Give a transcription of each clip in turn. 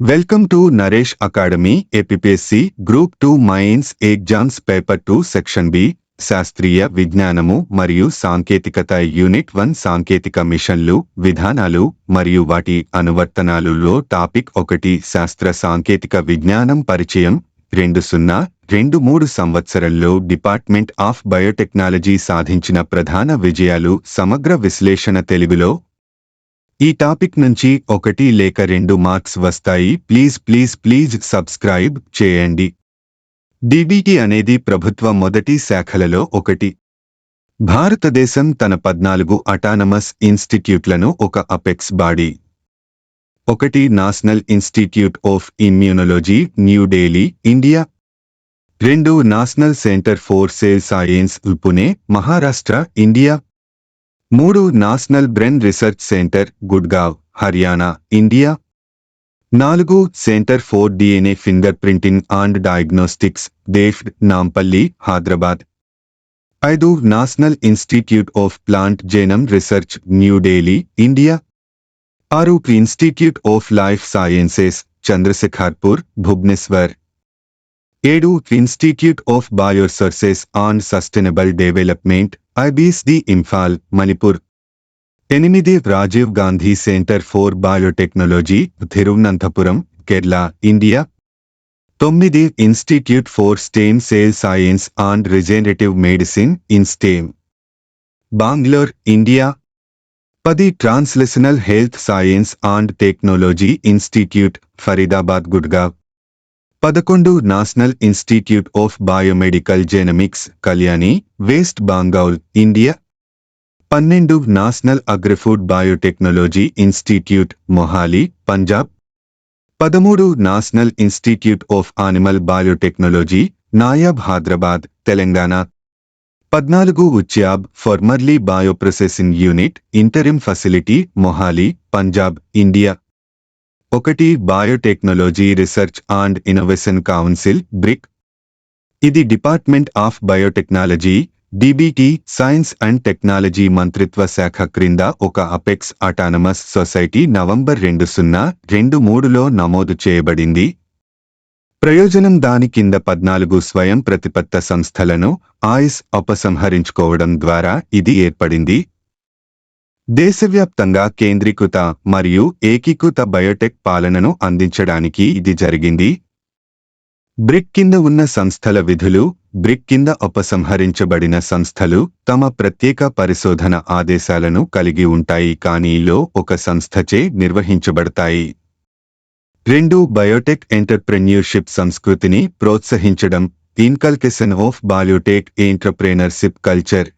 Welcome to Naresh Academy APSC group two mains exams paper two section B శాస్త్రీయ విజ్ఞానము మరియు సాంకేతికత unit one సాంకేతిక మిషన్లు విధానాలు మరియు వాటి అనువర్తనాలులో టాపిక్ ఒకటి శాస్త్ర సాంకేతిక విజ్ఞానం పరిచయం రెండు సున్నా రెండు మూడు సంవత్సరంలో డిపార్ట్మెంట్ ఆఫ్ బయోటెక్నాలజీ సాధించిన ప్రధాన విజయాలు సమగ్ర విశ్లేషణ తెలుగులో ఈ టాపిక్ నుంచి ఒకటి లేక రెండు మార్క్స్ వస్తాయి. ప్లీజ్ ప్లీజ్ ప్లీజ్ సబ్స్క్రైబ్ చేయండి. డిబిటి అనేది ప్రభుత్వ మొదటి శాఖలలో ఒకటి. భారతదేశం తన పద్నాలుగు అటానమస్ ఇన్స్టిట్యూట్లను ఒక అపెక్స్ బాడీ ఒకటి national institute of immunology New Delhi India రెండు national centre for cell science Pune Maharashtra India మూడు national brain research centre Gurgaon Haryana India. నాలుగు centre for DNA fingerprinting and diagnostics దేఫ్డ్ Nampally Hyderabad. ఐదు national institute of plant genome research New Delhi India. ఆరు institute of life sciences Chandrasekharpur Bhubaneswar. ఏడు institute of bioresources and sustainable development IBSD Imphal Manipur. ఎనిమిది Rajiv Gandhi centre for biotechnology Thiruvananthapuram Kerala India. తొమ్మిది institute for stem cell science and regenerative medicine in stem. Bangalore India. పది translational health science and technology institute Faridabad Gurgaon. పదకొండు national institute of biomedical genomics Kalyani West Bengal India పన్నెండు national agrifood biotechnology institute Mohali Punjab పదమూడు national institute of animal biotechnology NIAB Hyderabad Telangana పద్నాలుగు ఉచ్యాబ్ formerly bioprocessing unit interim facility Mohali Punjab India ఒకటి biotechnology research and innovation council BRIC ఇది department of biotechnology DBT science and technology మంత్రిత్వ శాఖ క్రింద ఒక apex autonomous society November రెండు సున్నా రెండు మూడులో నమోదు చేయబడింది. ప్రయోజనం దాని కింద పద్నాలుగు స్వయం ప్రతిపత్త సంస్థలను ఆయిస్ ఉపసంహరించుకోవడం ద్వారా ఇది ఏర్పడింది. దేశవ్యాప్తంగా కేంద్రీకృత మరియు ఏకీకృత బయోటెక్ పాలనను అందించడానికి ఇది జరిగింది. బ్రిక్ కింద ఉన్న సంస్థల విధులు బ్రిక్ కింద ఉపసంహరించబడిన సంస్థలు తమ ప్రత్యేక పరిశోధన ఆదేశాలను కలిగి ఉంటాయి కానీ లో ఒక సంస్థచే నిర్వహించబడతాయి. రెండు బయోటెక్ ఎంటర్ప్రెన్యూర్షిప్ సంస్కృతిని ప్రోత్సహించడం inculcation of biotech entrepreneurship culture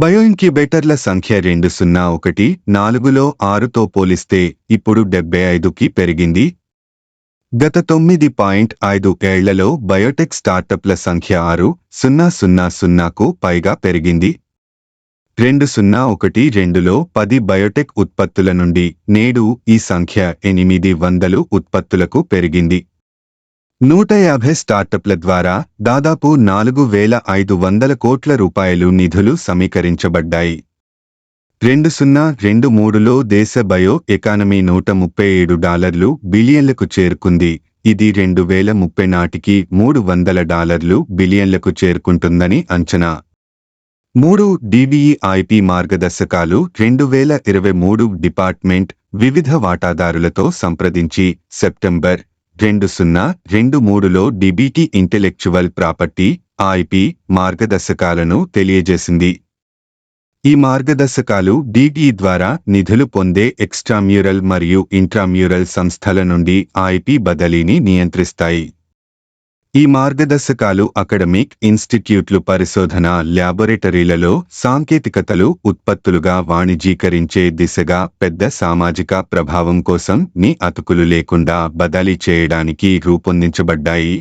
బయోఇన్క్యుబేటర్ల సంఖ్య రెండు సున్నా ఒకటి నాలుగులో ఆరుతో పోలిస్తే ఇప్పుడు డెబ్బై ఐదుకి పెరిగింది. గత తొమ్మిది పాయింట్ ఐదు ఏళ్ళలో బయోటెక్ స్టార్టప్ల సంఖ్య ఆరు సున్నా సున్నా సున్నాకు పైగా పెరిగింది. రెండు సున్నా ఒకటి రెండులో పది బయోటెక్ ఉత్పత్తుల నుండి నేడు ఈ సంఖ్య ఎనిమిది వందలు ఉత్పత్తులకు పెరిగింది. నూట యాభై స్టార్టప్ల ద్వారా దాదాపు నాలుగు వేల ఐదు వందల కోట్ల రూపాయలు నిధులు సమీకరించబడ్డాయి. రెండు సున్నా రెండు మూడులో దేశ బయో ఎకానమీ నూట ముప్పై ఏడు డాలర్లు బిలియన్లకు చేరుకుంది. ఇది రెండు వేల ముప్పై నాటికి మూడు వందల డాలర్లు బిలియన్లకు చేరుకుంటుందని అంచనా. మూడు డిబిఈఐపి మార్గదర్శకాలు రెండు వేల ఇరవై మూడు డిపార్ట్మెంట్ వివిధ వాటాదారులతో సంప్రదించి సెప్టెంబర్ రెండు సున్నా రెండు మూడులో డిబిటి ఇంటెలెక్చువల్ ప్రాపర్టీ ఐపి మార్గదర్శకాలను తెలియజేసింది. ఈ మార్గదర్శకాలు డిటి ద్వారా నిధులు పొందే ఎక్స్ట్రామ్యూరల్ మరియు ఇంట్రామ్యూరల్ సంస్థల నుండి ఐపి బదిలీని నియంత్రిస్తాయి. ఈ మార్గదర్శకాలు అకడమిక్ ఇన్స్టిట్యూట్లు పరిశోధన ల్యాబొరేటరీలలో సాంకేతికతలు ఉత్పత్తులుగా వాణిజ్యీకరించే దిశగా పెద్ద సామాజిక ప్రభావం కోసం మీ అతుకులు లేకుండా బదలీ చేయడానికి రూపొందించబడ్డాయి.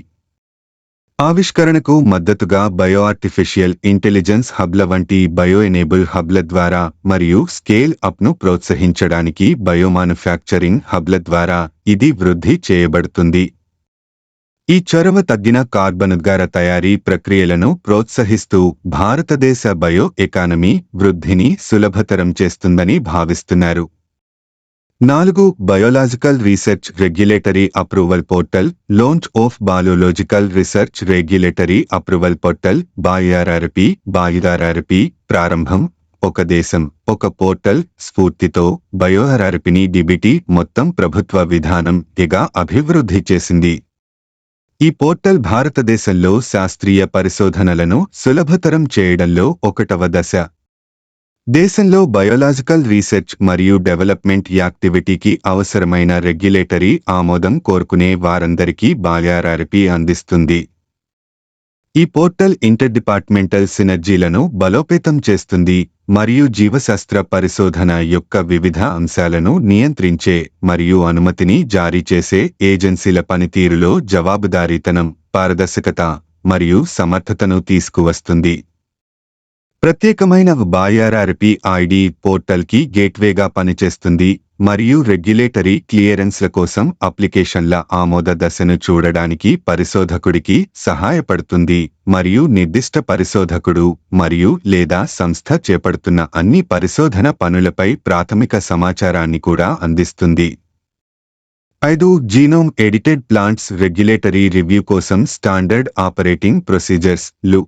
ఆవిష్కరణకు మద్దతుగా బయో ఆర్టిఫిషియల్ ఇంటెలిజెన్స్ హబ్ల వంటి బయో ఎనేబుల్ హబ్ల ద్వారా మరియు స్కేల్ అప్ను ప్రోత్సహించడానికి బయోమానుఫ్యాక్చరింగ్ హబ్ల ద్వారా ఇది వృద్ధి చేయబడుతుంది. ఈ చొరవ తగ్గిన కార్బనుద్గార తయారీ ప్రక్రియలను ప్రోత్సహిస్తూ భారతదేశ బయో ఎకానమీ వృద్ధిని సులభతరం చేస్తుందని భావిస్తున్నారు. నాలుగు biological research regulatory approval portal launch of biological research regulatory approval portal BioRRAP BioRRAP ప్రారంభం ఒక దేశం ఒక పోర్టల్ స్ఫూర్తితో బయోఆర్ఆర్పిని డిబిటీ మొత్తం ప్రభుత్వ విధానం ఇగా అభివృద్ధి చేసింది. ఈ పోర్టల్ భారతదేశంలో శాస్త్రీయ పరిశోధనలను సులభతరం చేయడంలో ఒకటవ దశ. దేశంలో బయోలాజికల్ రీసెర్చ్ మరియు డెవలప్మెంట్ యాక్టివిటీకి అవసరమైన రెగ్యులేటరీ ఆమోదం కోరుకునే వారందరికీ బాయారారిపి అందిస్తుంది. ఈ పోర్టల్ ఇంటర్ డిపార్ట్మెంటల్ సినర్జీలను బలోపేతం చేస్తుంది మరియు జీవశాస్త్ర పరిశోధన యొక్క వివిధ అంశాలను నియంత్రించే మరియు అనుమతిని జారీ చేసే ఏజెన్సీల పనితీరులో జవాబుదారీతనం పారదర్శకత మరియు సమర్థతను తీసుకువస్తుంది. ప్రత్యేకమైన బాయారార్పి ఐడి పోర్టల్కి గేట్వేగా పనిచేస్తుంది. మరియు రెగ్యులేటరీ క్లియరెన్స్ల కోసం అప్లికేషన్ల ఆమోద దశను చూడడానికి పరిశోధకుడికి సహాయపడుతుంది మరియు నిర్దిష్ట పరిశోధకుడు మరియు లేదా సంస్థ చేపడుతున్న అన్ని పరిశోధన పనులపై ప్రాథమిక సమాచారాన్ని కూడా అందిస్తుంది. ఐదు genome edited plants regulatory review కోసం స్టాండర్డ్ ఆపరేటింగ్ ప్రొసీజర్స్లు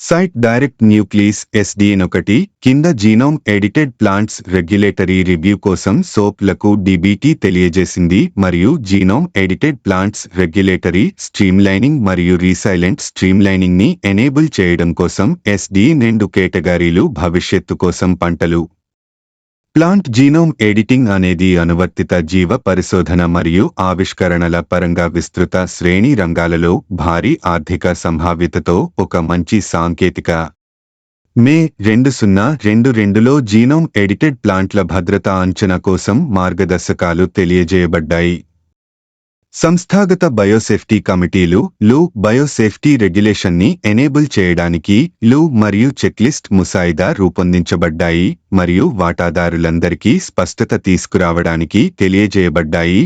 సైట్ డైరెక్ట్ న్యూక్లీస్ ఎస్డిఎన్ ఒకటి కింద genome edited plants regulatory review కోసం సోప్లకు డిబిటి తెలియజేసింది మరియు genome edited plants regulatory streamlining మరియు రీసైలెంట్ స్ట్రీమ్లైనింగ్ని ఎనేబుల్ చేయడం కోసం ఎస్డి రెండు కేటగిరీలు భవిష్యత్తు కోసం పంటలు. ప్లాంట్ జీనోమ్ ఎడిటింగ్ అనేది అనువర్తిత జీవ పరిశోధన మరియు ఆవిష్కరణల పరంగా విస్తృత శ్రేణి రంగాలలో భారీ ఆర్థిక సంభావ్యతతో ఒక మంచి సాంకేతిక మే రెండు సున్నా రెండు రెండులో జీనోమ్ ఎడిటెడ్ ప్లాంట్ల భద్రతా అంచనా కోసం మార్గదర్శకాలు తెలియజేయబడ్డాయి. సంస్థాగత బయోసేఫ్టీ కమిటీలు లు బయోసేఫ్టీ రెగ్యులేషన్ని ఎనేబుల్ చేయడానికి లు మరియు చెక్లిస్ట్ ముసాయిదా రూపొందించబడ్డాయి మరియు వాటాదారులందరికీ స్పష్టత తీసుకురావడానికి తెలియజేయబడ్డాయి.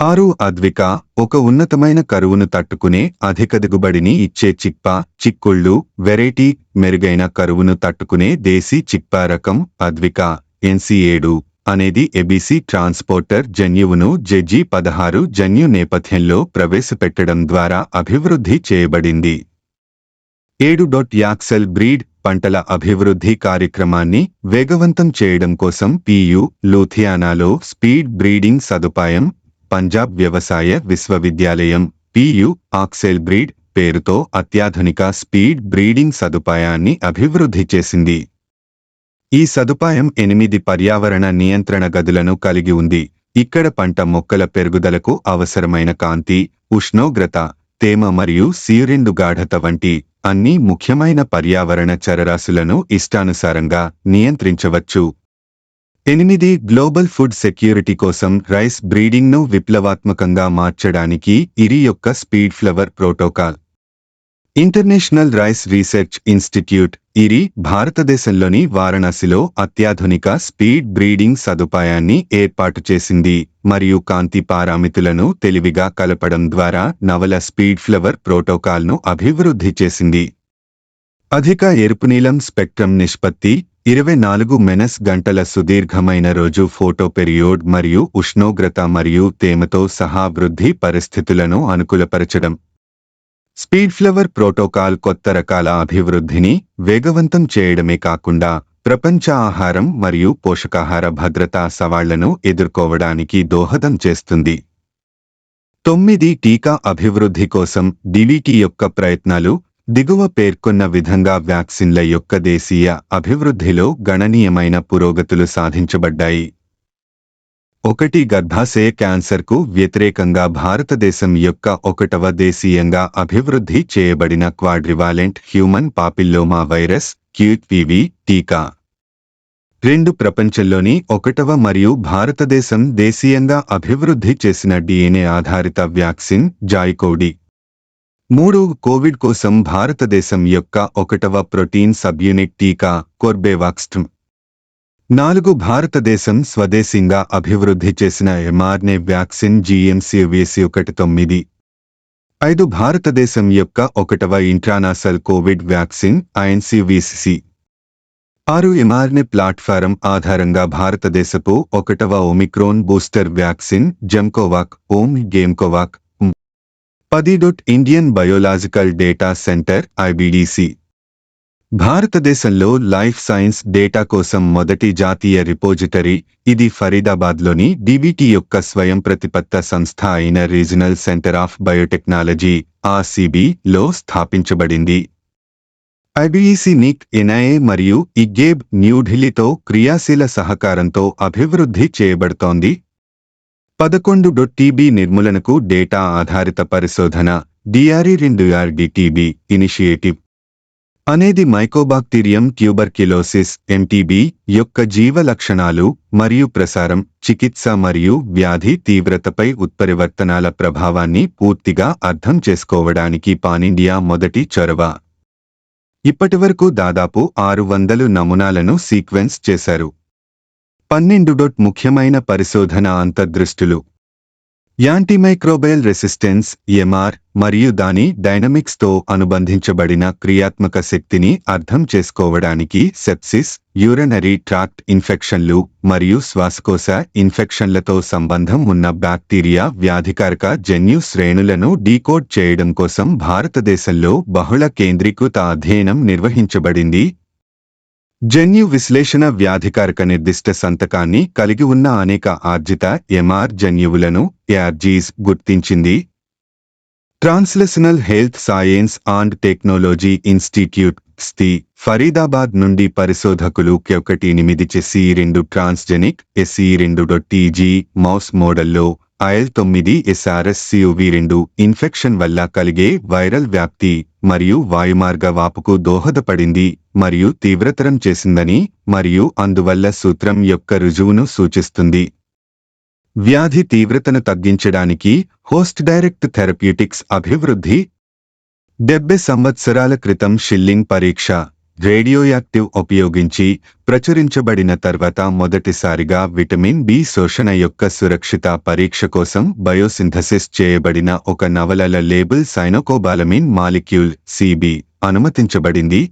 ఆరు అద్విక ఒక ఉన్నతమైన కరువును తట్టుకునే అధిక దిగుబడిని ఇచ్చే చిక్ప చిక్కుళ్ళు వెరైటీ మెరుగైన కరువును తట్టుకునే దేశీ చిక్ప రకం అద్విక ఎన్సి ఏడు. అనేది ఎబిసి ట్రాన్స్పోర్టర్ జన్యువును జెజి పదహారు జన్యు నేపథ్యంలో ప్రవేశపెట్టడం ద్వారా అభివృద్ధి చేయబడింది. ఏడు డొట్ యాక్సెల్ బ్రీడ్ పంటల అభివృద్ధి కార్యక్రమాన్ని వేగవంతం చేయడం కోసం పియు లూథియానాలో స్పీడ్ బ్రీడింగ్ సదుపాయం పంజాబ్ వ్యవసాయ విశ్వవిద్యాలయం పియు ఆక్సెల్ బ్రీడ్ పేరుతో అత్యాధునిక స్పీడ్ బ్రీడింగ్ సదుపాయాన్ని అభివృద్ధి చేసింది. ఈ సదుపాయం ఎనిమిది పర్యావరణ నియంత్రణ గదులను కలిగి ఉంది. ఇక్కడ పంట మొక్కల పెరుగుదలకు అవసరమైన కాంతి ఉష్ణోగ్రత తేమ మరియు సీరిండు గాఢత వంటి అన్ని ముఖ్యమైన పర్యావరణ చరరాశులను ఇష్టానుసారంగా నియంత్రించవచ్చు. ఎనిమిది గ్లోబల్ ఫుడ్ సెక్యూరిటీ కోసం రైస్ బ్రీడింగ్ను విప్లవాత్మకంగా మార్చడానికి ఇరి యొక్క speed flower protocol. International rice research institute IRRI భారతదేశంలోని వారణాసిలో అత్యాధునిక స్పీడ్ బ్రీడింగ్ సదుపాయాన్ని ఏర్పాటు చేసింది మరియు కాంతి పారామితులను తెలివిగా కలపడం ద్వారా నవల స్పీడ్ ఫ్లవర్ ప్రోటోకాల్ను అభివృద్ధి చేసింది. అధిక ఎరుపునీలం స్పెక్ట్రమ్ నిష్పత్తి ఇరవై నాలుగు మెనస్ గంటల సుదీర్ఘమైన రోజు ఫోటో పెరియోడ్ మరియు ఉష్ణోగ్రత మరియు తేమతో సహా వృద్ధి పరిస్థితులను అనుకూలపరచడం. స్పీడ్ ఫ్లవర్ ప్రోటోకాల్ కొత్త రకాల అభివృద్ధిని వేగవంతం చేయడమే కాకుండా ప్రపంచ ఆహారం మరియు పోషకాహార భద్రతా సవాళ్ళను ఎదుర్కోవడానికి దోహదం చేస్తుంది. తొమ్మిది టీకా అభివృద్ధి కోసం డివిటి యొక్క ప్రయత్నాలు దిగువ పేర్కొన్న విధంగా వ్యాక్సిన్ల యొక్క దేశీయ అభివృద్ధిలో గణనీయమైన పురోగతులు సాధించబడ్డాయి. ఒకటి గర్భాశయ క్యాన్సర్కు వ్యతిరేకంగా భారతదేశం యొక్క ఒకటవ దేశీయంగా అభివృద్ధి చేయబడిన క్వాడ్రివాలెంట్ హ్యూమన్ పాపిల్లోమా వైరస్ క్యూట్వివి టీకా. రెండు ప్రపంచంలోని ఒకటవ మరియు భారతదేశం దేశీయంగా అభివృద్ధి చేసిన డిఎన్ఏ ఆధారిత వ్యాక్సిన్ జాయ్కోడి. మూడు కోవిడ్ కోసం భారతదేశం యొక్క ఒకటవ ప్రోటీన్ సబ్యూనిట్ టీకా కోర్బేవాక్స్ట్మ్. నాలుగు భారతదేశం స్వదేశీంగా అభివృద్ధి చేసిన ఎంఆర్ఎన్ఏ వ్యాక్సిన్ జీఎంసీవీసీ ఒకటి తొమ్మిది. ఐదు భారతదేశం యొక్క ఒకటవ ఇంట్రానాసల్ కోవిడ్ వ్యాక్సిన్ ఐఎన్సీవీసీ ఆరు ఎంఆర్ఎన్ఏ ప్లాట్ఫారం ఆధారంగా భారతదేశపు ఒకటవ Omicron booster vaccine GEMCOVAC OM గేమ్కోవాక్ పది dot Indian biological data centre IBDC భారతదేశంలో లైఫ్ సైన్స్ డేటా కోసం మొదటి జాతీయ రిపోజిటరీ ఇది ఫరీదాబాద్లోని డిబిటి యొక్క స్వయం ప్రతిపత్త సంస్థ అయిన రీజనల్ సెంటర్ ఆఫ్ బయోటెక్నాలజీ ఆర్సీబీలో స్థాపించబడింది. ఐబిఈసి నిక్ ఎన్ఐఏ మరియు ఇగేబ్ న్యూఢిల్లీతో క్రియాశీల సహకారంతో అభివృద్ధి చేయబడుతోంది. పదకొండు డొట్ టీబీ నిర్మూలనకు డేటా ఆధారిత పరిశోధన డిఆర్ఈ రెండు ఆర్డిటిబి ఇనిషియేటివ్. అనేది మైకోబాక్టీరియం ట్యూబర్క్యులోసిస్ ఎంటీబీ యొక్క జీవ లక్షణాలు మరియు ప్రసారం చికిత్స మరియు వ్యాధి తీవ్రతపై ఉత్పరివర్తనాల ప్రభావాన్ని పూర్తిగా అర్థం చేసుకోవడానికి పానిండియా మొదటి చొరవ. ఇప్పటివరకు దాదాపు ఆరు వందలు నమూనాలను సీక్వెన్స్ చేశారు. పన్నెండు డొట్ ముఖ్యమైన పరిశోధన అంతర్దృష్టులు. యాంటీమైక్రోబయల్ రెసిస్టెన్స్ ఎంఆర్ మరియు దాని డైనమిక్స్తో అనుబంధించబడిన క్రియాత్మక శక్తిని అర్థం చేసుకోవడానికి సెప్సిస్ యూరినరీ ట్రాక్ట్ ఇన్ఫెక్షన్లు మరియు శ్వాసకోశ ఇన్ఫెక్షన్లతో సంబంధం ఉన్న బ్యాక్టీరియా వ్యాధికారక జన్యు శ్రేణులను డీకోడ్ చేయడం కోసం భారతదేశంలో బహుళ కేంద్రీకృత అధ్యయనం నిర్వహించబడింది. జన్యు విశ్లేషణ వ్యాధికారక నిర్దిష్ట సంతకాన్ని కలిగి ఉన్న అనేక ఆర్జిత ఎంఆర్ జన్యువులను ఎఆర్జీస్ గుర్తించింది. Translational health science and technology institute స్థి Faridabad నుండి పరిశోధకులు ఒకటి ఎనిమిది చేసి రెండు ట్రాన్స్జెనిక్ ఎస్ఈ రెండు టీజీ మౌస్ మోడల్లో ఐఎల్ తొమ్మిది ఎస్ఆర్ఎస్ సియువి రెండు ఇన్ఫెక్షన్ వల్ల కలిగే వైరల్ వ్యాప్తి మరియు వాయుమార్గ వాపుకు దోహదపడింది మరియు తీవ్రతరం చేసిందని మరియు అందువల్ల సూత్రం యొక్క రుజువును సూచిస్తుంది. వ్యాధి తీవ్రతను తగ్గించడానికి హోస్ట్ డైరెక్ట్ థెరప్యూటిక్స్ అభివృద్ధి. డెబ్బై సంవత్సరాల క్రితం షిల్లింగ్ పరీక్ష. రేడియోయాక్టివ్ ఉపయోగించి ప్రచురించబడిన తర్వాత మొదటిసారిగా విటమిన్ బి శోషణ యొక్క సురక్షిత పరీక్ష కోసం బయోసింథసిస్ చేయబడిన ఒక నవలల లేబుల్ సైనోకోబాలమిన్ మాలిక్యూల్ సిబి అనుమతించబడింది.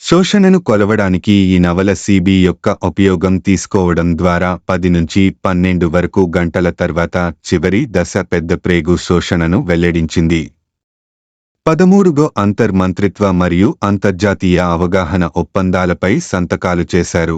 శోషణను కొలవడానికి ఈ నవల సిబి యొక్క ఉపయోగం తీసుకోవడం ద్వారా పది నుంచి పన్నెండు వరకు గంటల తర్వాత చివరి దశ పెద్ద ప్రేగు శోషణను వెల్లడించింది. పదమూడుగో అంతర్మంత్రిత్వ మరియు అంతర్జాతీయ అవగాహన ఒప్పందాలపై సంతకాలు చేశారు.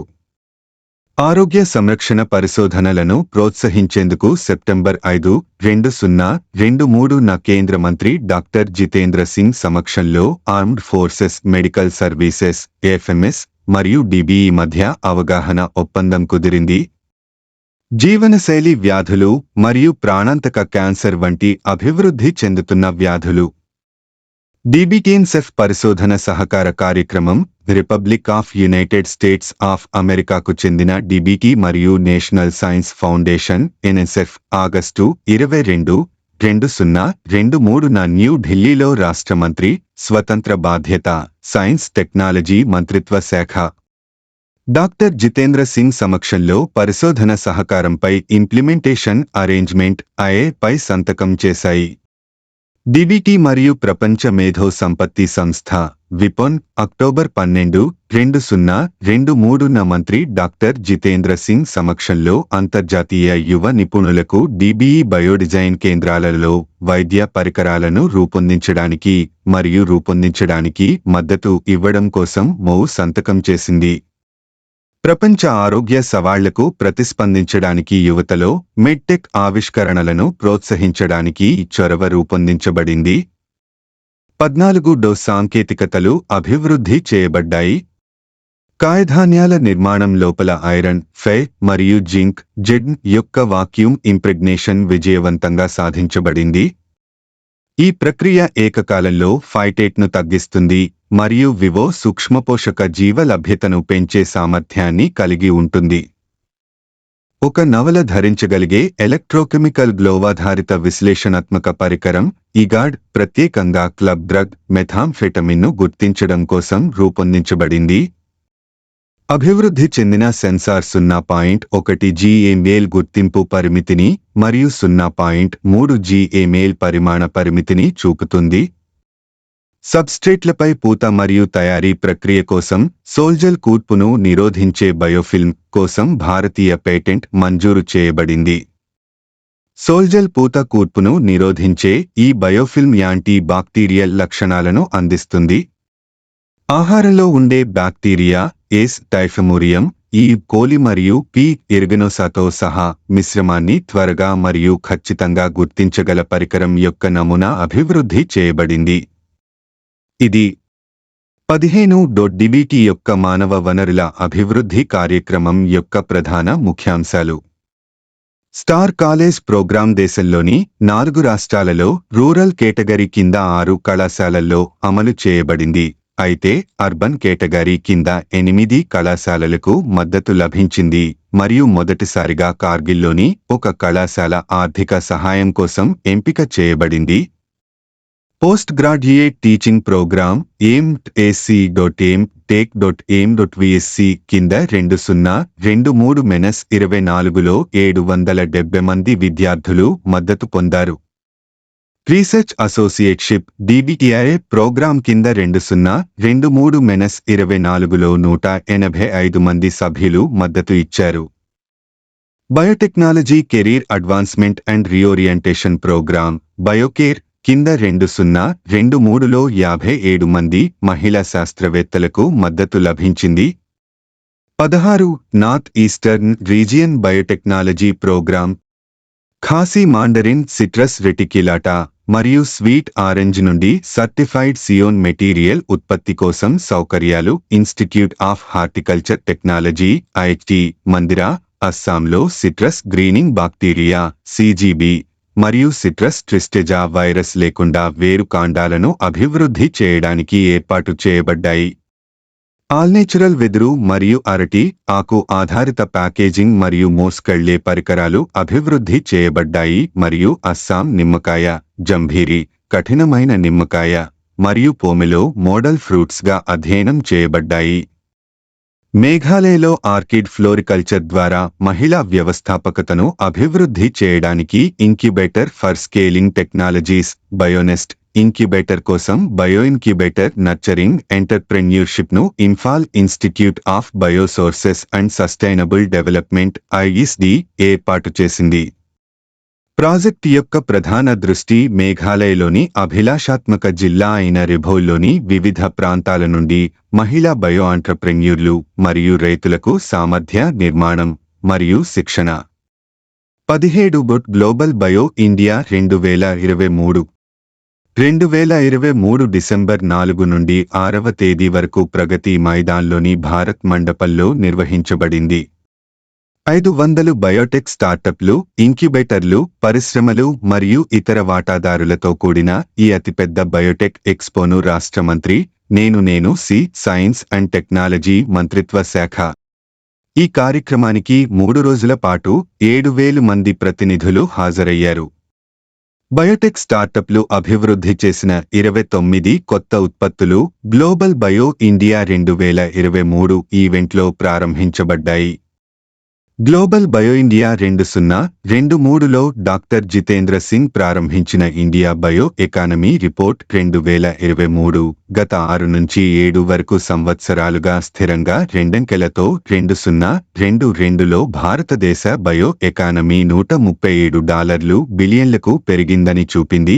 ఆరోగ్య సంరక్షణ పరిశోధనలను ప్రోత్సహించేందుకు సెప్టెంబర్ ఐదు రెండు సున్నా రెండు మూడున కేంద్ర మంత్రి డాక్టర్ జితేంద్ర సింగ్ సమక్షంలో armed forces medical services FMS మరియు డిబిఈ మధ్య అవగాహన ఒప్పందం కుదిరింది. జీవనశైలి వ్యాధులు మరియు ప్రాణాంతక క్యాన్సర్ వంటి అభివృద్ధి చెందుతున్న వ్యాధులు డిబిటిఎన్సెఫ్ పరిశోధన సహకార కార్యక్రమం republic of united states of అమెరికాకు చెందిన డిబికి మరియు national science foundation NSF August ఇరవై రెండు రెండు సున్నా రెండు మూడున న్యూ ఢిల్లీలో రాష్ట్ర మంత్రి స్వతంత్ర బాధ్యత సైన్స్ టెక్నాలజీ మంత్రిత్వ శాఖ. డాక్టర్ జితేంద్ర సింగ్ సమక్షంలో పరిశోధన సహకారంపై ఇంప్లిమెంటేషన్ అరేంజ్మెంట్ ఐఏపై సంతకం చేశాయి. డిబిటి మరియు ప్రపంచ మేధో సంపత్తి సంస్థ విపన్ అక్టోబర్ పన్నెండు రెండు సున్నా రెండు మూడున మంత్రి డాక్టర్ జితేంద్ర సింగ్ సమక్షంలో అంతర్జాతీయ యువ నిపుణులకు డిబిఈ బయోడిజైన్ కేంద్రాలలో వైద్య పరికరాలను రూపొందించడానికి మరియు రూపొందించడానికి మద్దతు ఇవ్వడం కోసం మౌ సంతకం చేసింది. ప్రపంచ ఆరోగ్య సవాళ్ళకు ప్రతిస్పందించడానికి యువతలో మెడ్టెక్ ఆవిష్కరణలను ప్రోత్సహించడానికి చొరవ రూపొందించబడింది. పద్నాలుగు డో సాంకేతికతలు అభివృద్ధి చేయబడ్డాయి. కాయధాన్యాల నిర్మాణం లోపల ఐరన్ ఫె మరియు జింక్ జెడ్ యొక్క వాక్యూమ్ ఇంప్రెగ్నేషన్ విజయవంతంగా సాధించబడింది. ఈ ప్రక్రియ ఏకకాలంలో ఫైటేట్ను తగ్గిస్తుంది మరియు వివో సూక్ష్మపోషక జీవ లభ్యతను పెంచే సామర్థ్యాన్ని కలిగి ఉంటుంది. ఒక నవల ధరించగలిగే ఎలక్ట్రోకెమికల్ గ్లోవాధారిత విశ్లేషణాత్మక పరికరం ఇగాడ్ ప్రత్యేకంగా క్లబ్ డ్రగ్ మెథాంఫెటమిన్ను గుర్తించడం కోసం రూపొందించబడింది. అభివృద్ధి చెందిన సెన్సార్ సున్నా పాయింట్ ఒకటి జీఏమేల్ గుర్తింపు పరిమితిని మరియు సున్నా పాయింట్ మూడు జీఏమేల్ పరిమాణ పరిమితిని చూపుతుంది. సబ్స్ట్రేట్లపై పూత మరియు తయారీ ప్రక్రియ కోసం సోల్జల్ కూర్పును నిరోధించే బయోఫిల్మ్ కోసం భారతీయ పేటెంట్ మంజూరు చేయబడింది. సోల్జల్ పూత కూర్పును నిరోధించే ఈ బయోఫిల్మ్ యాంటీ బాక్టీరియల్ లక్షణాలను అందిస్తుంది. ఆహారంలో ఉండే bacteria S typhimurium E coli మరియు పి ఎర్గనోసాతో సహా మిశ్రమాన్ని త్వరగా మరియు ఖచ్చితంగా గుర్తించగల పరికరం యొక్క నమూనా అభివృద్ధి చేయబడింది. ఇది పదిహేను డొడ్డిబిటి యొక్క మానవ వనరుల అభివృద్ధి కార్యక్రమం యొక్క ప్రధాన ముఖ్యాంశాలు. స్టార్ కాలేజ్ ప్రోగ్రాం దేశంలోని నాలుగు రాష్ట్రాలలో రూరల్ కేటగిరీ కింద ఆరు కళాశాలల్లో అమలు చేయబడింది. అయితే అర్బన్ కేటగిరీ కింద ఎనిమిది కళాశాలలకు మద్దతు లభించింది. మరియు మొదటిసారిగా కార్గిల్లోని ఒక కళాశాల ఆర్థిక సహాయం కోసం ఎంపిక చేయబడింది. Post graduate teaching programme ఎయిమ్ట్ AC dot aim take dot aim dot VSC కింద రెండు సున్నా రెండు మూడు మెనస్ ఇరవై నాలుగులో ఏడు వందల డెబ్బై మంది విద్యార్థులు మద్దతు పొందారు. రీసెర్చ్ అసోసియేట్షిప్ డిబిటిఐ ప్రోగ్రాం కింద రెండు సున్నా రెండు మూడు మెనస్ ఇరవై నాలుగులో నూట ఎనభై ఐదు మంది సభ్యులు మద్దతు ఇచ్చారు. Biotechnology career advancement and reorientation programme BioCARe కింద రెండు సున్నా రెండు మూడులో యాభై ఏడు మంది మహిళా శాస్త్రవేత్తలకు మద్దతు లభించింది. పదహారు north eastern region biotechnology programme Khasi mandarin citrus reticulata మరియు స్వీట్ ఆరెంజ్ నుండి సర్టిఫైడ్ సియోన్ మెటీరియల్ ఉత్పత్తి కోసం సౌకర్యాలు institute of horticulture technology IT Mandira అస్సాంలో సిట్రస్ గ్రీనింగ్ బాక్టీరియా సిజీబీ మరియు సిట్రస్ ట్రిస్టెజా వైరస్ లేకుండా వేరు కాండాలను అభివృద్ధి చేయడానికి ఏర్పాటు చేయబడ్డాయి. ఆల్నేచురల్ వెదురు మరియు అరటి ఆకు ఆధారిత ప్యాకేజింగ్ మరియు మోస్కళ్ళే పరికరాలు అభివృద్ధి చేయబడ్డాయి మరియు అస్సాం నిమ్మకాయ జంభీరి కఠినమైన నిమ్మకాయ మరియు పోమిలో మోడల్ ఫ్రూట్స్గా అధ్యయనం చేయబడ్డాయి. మేఘాలయలో ఆర్కిడ్ ఫ్లోరికల్చర్ ద్వారా మహిళా వ్యవస్థాపకతను అభివృద్ధి చేయడానికి incubator for scaling technologies BioNEST incubator కోసం bio incubator nurturing ఎంటర్ప్రెన్యూర్షిప్ను Imphal institute of bioresources and sustainable development IESD ఏర్పాటు చేసింది. ప్రాజెక్ట్ యొక్క ప్రధాన దృష్టి మేఘాలయలోని అభిలాషాత్మక జిల్లా అయిన రిభౌల్లోని వివిధ ప్రాంతాల నుండి మహిళా బయో ఆంట్రప్రెన్యూర్లు మరియు రైతులకు సామర్థ్య నిర్మాణం మరియు శిక్షణ. పదిహేడు బొట్ గ్లోబల్ బయో ఇండియా రెండు వేల ఇరవై మూడు రెండు వేల ఇరవై మూడు డిసెంబర్ నాలుగు నుండి ఆరవ తేదీ వరకు ప్రగతి మైదాన్లోని భారత్ మండపంలో నిర్వహించబడింది. ఐదు వందలు బయోటెక్ స్టార్టప్లు ఇంక్యుబేటర్లు పరిశ్రమలు మరియు ఇతర వాటాదారులతో కూడిన ఈ అతిపెద్ద బయోటెక్ ఎక్స్పోను రాష్ట్ర మంత్రి నేను నేను సి సైన్స్ అండ్ టెక్నాలజీ మంత్రిత్వ శాఖ. ఈ కార్యక్రమానికి మూడు రోజుల పాటు ఏడు వేలు మంది ప్రతినిధులు హాజరయ్యారు. బయోటెక్ స్టార్టప్లు అభివృద్ధి చేసిన ఇరవై తొమ్మిది కొత్త ఉత్పత్తులు గ్లోబల్ బయో ఇండియా రెండు వేల ఇరవై మూడు ఈవెంట్లో ప్రారంభించబడ్డాయి. గ్లోబల్ బయో ఇండియా రెండు సున్నా రెండు మూడులో డాక్టర్ జితేంద్ర సింగ్ ప్రారంభించిన ఇండియా బయో ఎకానమీ రిపోర్ట్ రెండు వేల ఇరవై మూడు గత ఆరు నుంచి ఏడు వరకు సంవత్సరాలుగా స్థిరంగా రెండంకెలతో రెండు సున్నా రెండు రెండులో భారతదేశ బయో ఎకానమీ నూట ముప్పై ఏడు డాలర్లు బిలియన్లకు పెరిగిందని చూపింది